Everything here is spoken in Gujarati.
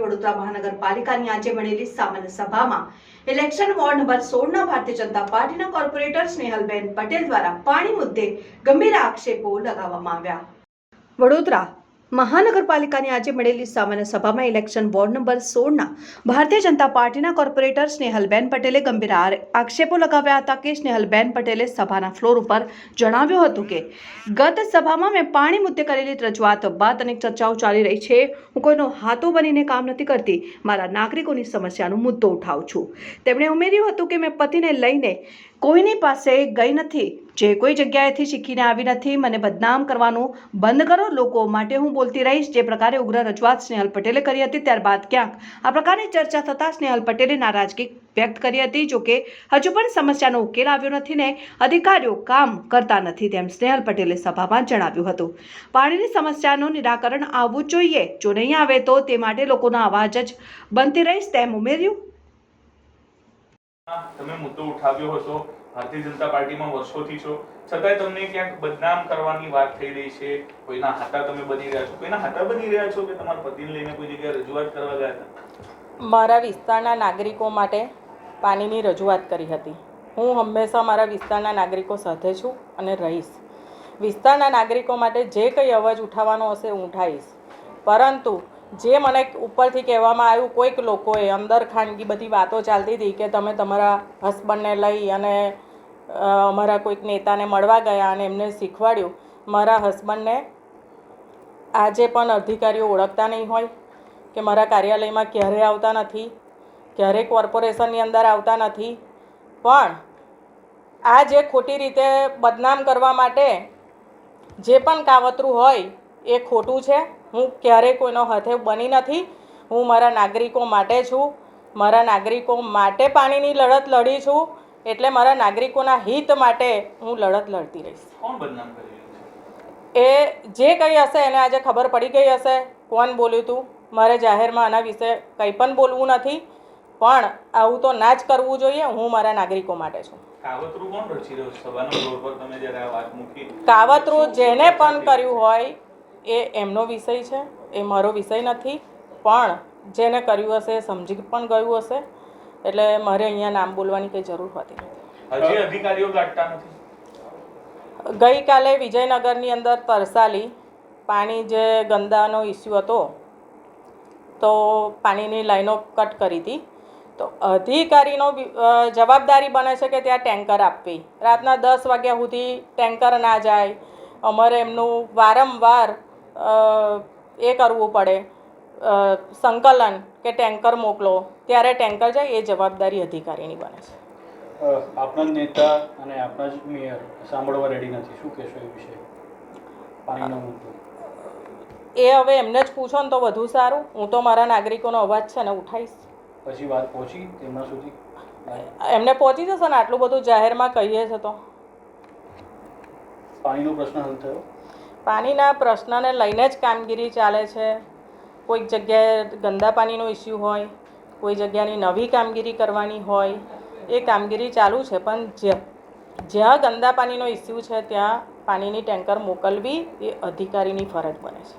વડોદરા મહાનગરપાલિકાની આજે મળેલી સામાન્ય સભામાં election ward number સોળના Bharatiya Janata પાર્ટીના કોર્પોરેટર સ્નેહલબેન પટેલ દ્વારા પાણી મુદ્દે ગંભીર આક્ષેપો લગાવવામાં આવ્યા. વડોદરા મહાનગરપાલિકાની આજે મળેલી સામાન્ય સભામાં election ward number સોળના Bharatiya Janata પાર્ટીના કોર્પોરેટર સ્નેહલબેન પટેલે ગંભીર આક્ષેપો લગાવ્યા હતા કે સ્નેહલબેન પટેલે સભાના ફ્લોર ઉપર જણાવ્યું હતું કે, ગત સભામાં મેં પાણી મુદ્દે કરેલી રજૂઆત બાદ અનેક ચર્ચાઓ ચાલી રહી છે. હું કોઈનો હાથો બનીને કામ નથી કરતી. મારા નાગરિકોની સમસ્યાનો મુદ્દો ઉઠાવું છું. તેમણે ઉમેર્યું હતું કે મેં પતિને લઈને કોઈની પાસે ગઈ નથી. જે કોઈ જગ્યાએથી શીખીને આવી નથી, મને બદનામ કરવાનું બંધ કરો. લોકો માટે હું બોલતી રહીશ. જે પ્રકારે ઉગ્ર રજૂઆત સ્નેહલ પટેલે કરી હતી, ત્યારબાદ ક્યાંક. આ પ્રકારની ચર્ચા થતાં સ્નેહલ પટેલે નારાજગી વ્યક્ત કરી હતી જોકે હજુ પણ સમસ્યાનો ઉકેલ આવ્યો નથી ને અધિકારીઓ કામ કરતા નથી તેમ સ્નેહલ પટેલે સભામાં જણાવ્યું હતું. પાણીની સમસ્યાનું નિરાકરણ આવવું જોઈએ. જો નહીં આવે તો તે માટે લોકોનો અવાજ જ બનતી રહીશ તેમ ઉમેર્યું. તમે મુદ્દો ઉઠાવ્યો હતો ભારતીય જનતા પાર્ટીમાં વર્ષોથી છો. છતાંય તમને ક્યાંક બદનામ કરવાની વાત થઈ રહી છે? કોઈના હાથા તમે બની રહ્યા છો? કોઈના હાથા બની રહ્યા છો કે તમારા પતિને લઈને કોઈ જગ્યાએ રજૂઆત કરવા ગયા હતા? મારા વિસ્તારના નાગરિકો માટે પાણીની રજૂઆત કરી હતી. હું હંમેશા મારા વિસ્તારના નાગરિકો સાથે છું અને રહીશ. વિસ્તારના નાગરિકો માટે જે કંઈ અવાજ ઉઠાવવાનો હશે હું ઉઠાવીશ. પરંતુ જે મને ઉપરથી કહેવામાં આવ્યું, કોઈક લોકોએ અંદર ખાનગી બધી વાતો ચાલતી હતી કે તમે તમારા હસબન્ડને લઈ અને અમારા કોઈક નેતાને મળવા ગયા અને એમને શીખવાડ્યું, મારા હસબન્ડને આજે પણ અધિકારીઓ ઓળખતા નહીં હોય કે મારા કાર્યાલયમાં ક્યારે આવતા નથી, ક્યારે કોર્પોરેશનની અંદર આવતા નથી. પણ આ જે ખોટી રીતે બદનામ કરવા માટે જે પણ કાવતરું હોય એ ખોટું છે. હું ક્યારેય કોઈનો હાથે બની નથી. હું મારા નાગરિકો માટે છું. મારા નાગરિકો માટે પાણીની લડત લડી છું. એટલે મારા નાગરિકોના હિત માટે હું લડત લડતી રહીશ. એ જે કંઈ હશે એને આજે ખબર પડી ગઈ હશે. કોણ બોલ્યું હતું મારે જાહેરમાં આના વિશે કંઈ પણ બોલવું નથી. પણ આવું તો ના જ કરવું જોઈએ. હું મારા નાગરિકો માટે છું. કાવતરું જેને પણ કર્યું હોય એ એમનો વિષય છે. એ મારો વિષય નથી. પણ જેને કર્યું હશે એ સમજી પણ ગયું હશે. એટલે મારે અહીંયા નામ બોલવાની કંઈ જરૂર હોતી નથી. અધિકારીઓ ગાંઠતા નથી? ગઈકાલે વિજયનગરની અંદર તરસાલી પાણી જે ગંદાનો ઇસ્યુ હતો તો પાણીની લાઈનો કટ કરી હતી. તો અધિકારીનો જવાબદારી બને છે કે ત્યાં ટેન્કર આપવી. રાતના દસ વાગ્યા સુધી ટેન્કર ના જાય. અમારે એમનું વારંવાર એ કરવું પડે. સંકલન કે ટેન્કર મોકલો ત્યારે ટેન્કર જાય એ જવાબદારી અધિકારીની બને છે. આપણા નેતા અને આપણા જ મેયર સાંભળવા રેડી નથી. શું કહેશો એ વિશે? પાણીનો મુદ્દો. એ હવે એમને જ પૂછો ને તો વધુ સારું. હું તો મારા નાગરિકોનો અવાજ છે ને ઉઠાવીશ. પછી વાત પહોંચી તેમના સુધી? એમને પહોંચી જશે ને આટલું બધું જાહેરમાં કહીએ છે તો. પાણીનો પ્રશ્ન હલ થયો? પાણીના પ્રશ્નને લઈને જ કામગીરી ચાલે છે. કોઈક જગ્યાએ ગંદા પાણીનો ઇસ્યુ હોય, કોઈ જગ્યાની નવી કામગીરી કરવાની હોય, એ કામગીરી ચાલુ છે. પણ જ્યાં ગંદા પાણીનો ઇસ્યુ છે, ત્યાં પાણીની ટેન્કર મોકલવી એ અધિકારીની ફરજ બને છે.